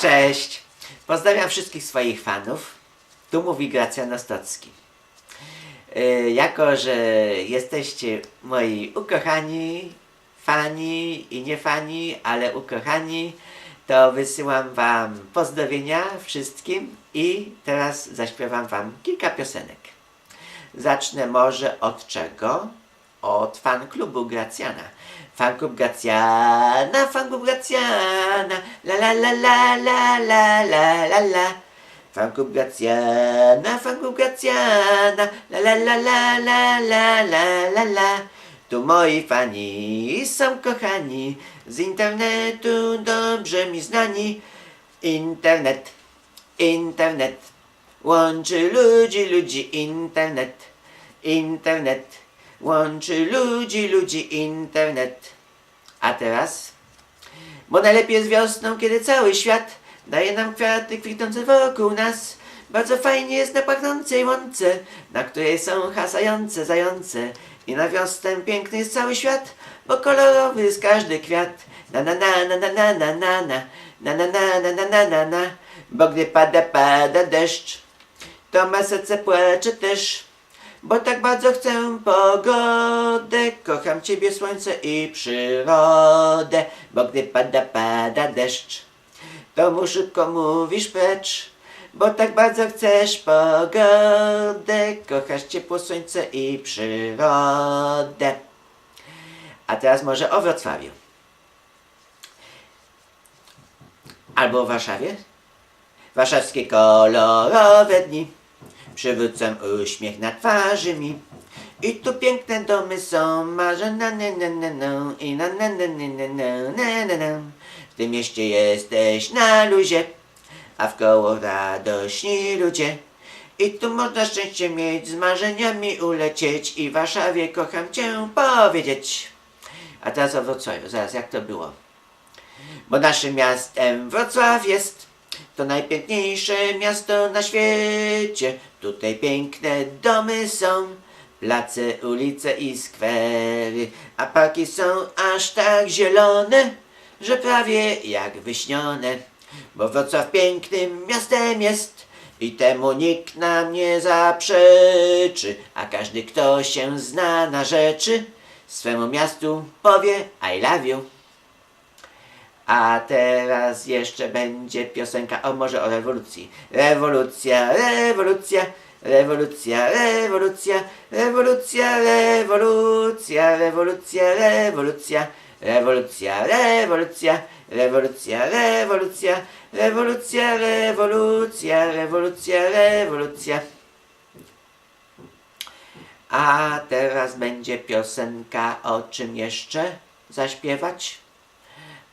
Cześć. Pozdrawiam wszystkich swoich fanów. Tu mówi Gracjan Ostocki. Yy, jako, że jesteście moi ukochani, fani i nie fani, ale ukochani, to wysyłam wam pozdrowienia wszystkim i teraz zaśpiewam wam kilka piosenek. Zacznę może od czego? Od fan klubu Gracjana. Fan klub Gracjana, fan klub Gracjana, la la la la la la la la la. Fan klub Gracjana, fan klub Gracjana, la la la la la la la la la. Tu moi fani są kochani, z internetu dobrze mi znani. Internet, internet, łączy ludzi, ludzi, internet, internet, łączy ludzi, ludzi, internet. A teraz? Bo najlepiej jest wiosną, kiedy cały świat daje nam kwiaty kwitnące wokół nas. Bardzo fajnie jest na pachnącej łące, na której są hasające zające. I na wiosnę piękny jest cały świat, bo kolorowy jest każdy kwiat. Na na na na na na na na na na na na na na na na Bo gdy pada, pada deszcz, to ma serce płacze też. Bo tak bardzo chcę pogodę, kocham Ciebie słońce i przyrodę. Bo gdy pada, pada deszcz, to mu szybko mówisz precz. Bo tak bardzo chcesz pogodę, kochasz ciepło słońce i przyrodę. A teraz może o Wrocławiu. Albo o Warszawie. Warszawskie kolorowe dni przywrócą uśmiech na twarzy mi. I tu piękne domy są, marzę na na na na na i na na na na na na na na. W tym mieście jesteś na luzie, a w koło radośni ludzie. I tu można szczęście mieć, z marzeniami ulecieć i w Warszawie kocham cię powiedzieć. A teraz o Wrocławiu, zaraz jak to było? Bo naszym miastem Wrocław jest. To najpiękniejsze miasto na świecie. Tutaj piękne domy są, place, ulice i skwery, a parki są aż tak zielone, że prawie jak wyśnione. Bo Wrocław pięknym miastem jest i temu nikt nam nie zaprzeczy, a każdy, kto się zna na rzeczy, swemu miastu powie I love you. A teraz jeszcze będzie piosenka, o może o rewolucji. Rewolucja, rewolucja, rewolucja, rewolucja, rewolucja, rewolucja, rewolucja, rewolucja, rewolucja, rewolucja, rewolucja, rewolucja, rewolucja, rewolucja, rewolucja, rewolucja. A teraz będzie piosenka o czym jeszcze zaśpiewać?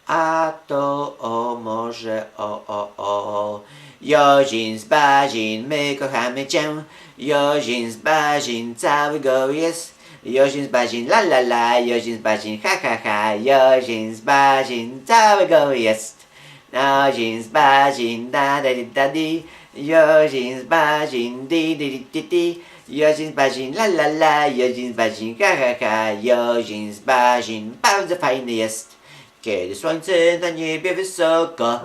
A to o może o o o Jozin z Bazin, my kochamy cię Jozin z Bazin, cały go jest Jozin z Bazin, la la la Jozin z Bazin, ha ha ha Jozin z Bazin, cały go jest Jozin z Bazin, da da da di Jozin z Bazin, di di di di Jozin z Bazin, la la la Jozin z Bazin, ha ha ha Jozin z Bazin, bardzo fajny jest kiedy słońce na niebie wysoko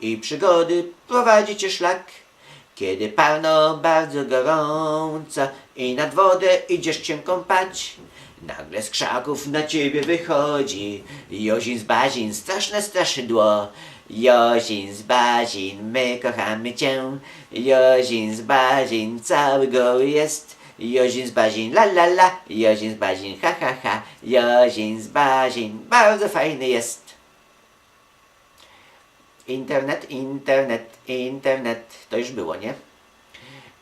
i przygody prowadzi cię szlak, kiedy parno bardzo gorąco i nad wodę idziesz cię kąpać, nagle z krzaków na ciebie wychodzi Jozin z Bazin, straszne straszydło. Jozin z Bazin, my kochamy cię, Jozin z Bazin, cały goły jest. Jozin z Bazin, la la la, Jozin z Bazin, ha ha ha, Jozin z Bazin, bardzo fajny jest. Internet, internet, internet, to już było, nie?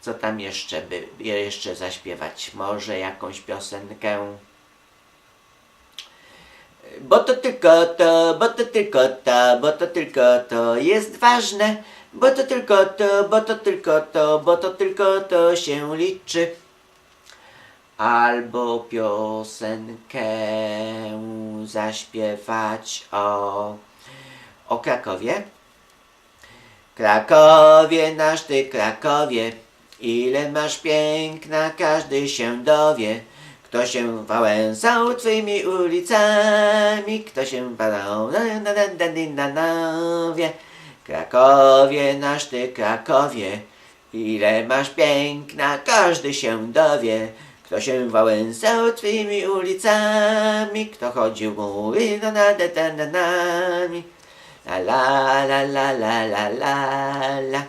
Co tam jeszcze by, jeszcze zaśpiewać? Może jakąś piosenkę? Bo to tylko to, bo to tylko to, bo to tylko to jest ważne. Bo to tylko to, bo to tylko to, bo to tylko to się liczy albo piosenkę zaśpiewać o, o Krakowie. Krakowie, nasz ty Krakowie, ile masz piękna, każdy się dowie. Kto się wałęsał twymi ulicami, kto się badał na na na na na. Krakowie, nasz ty Krakowie, ile masz piękna, każdy się dowie. Kto się wałęsał twymi ulicami, kto chodził góry no nad etanami. La la la la la la la la.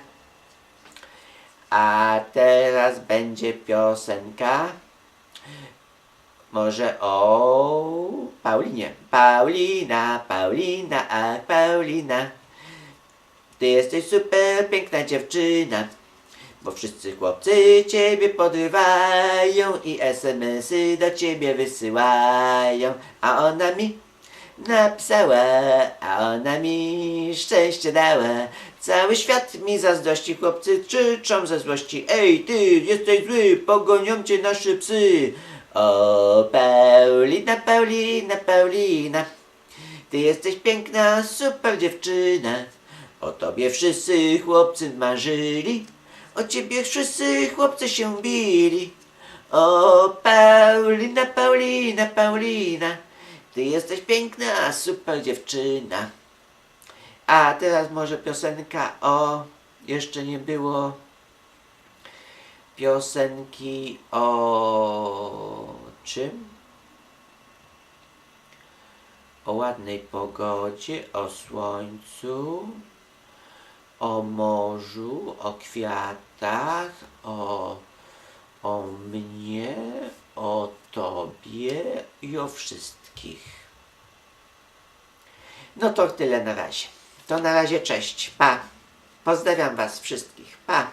A teraz będzie piosenka. Może o Paulinie. Paulina, Paulina, a Paulina. Ty jesteś super piękna dziewczyna. Bo wszyscy chłopcy ciebie podrywają i SMS-y do ciebie wysyłają. A ona mi napisała, a ona mi szczęście dała. Cały świat mi zazdrości, chłopcy krzyczą ze złości. Ej, ty, jesteś zły, pogonią cię nasze psy. O, Paulina, Paulina, Paulina, ty jesteś piękna, super dziewczyna. O tobie wszyscy chłopcy marzyli, o ciebie wszyscy chłopcy się bili. O, Paulina, Paulina, Paulina, ty jesteś piękna, super dziewczyna. A teraz może piosenka o... Jeszcze nie było piosenki o czym? O ładnej pogodzie, o słońcu, o morzu, o kwiatach, o, o mnie, o tobie i o wszystkich. No to tyle na razie. To na razie cześć. Pa. Pozdrawiam was wszystkich. Pa.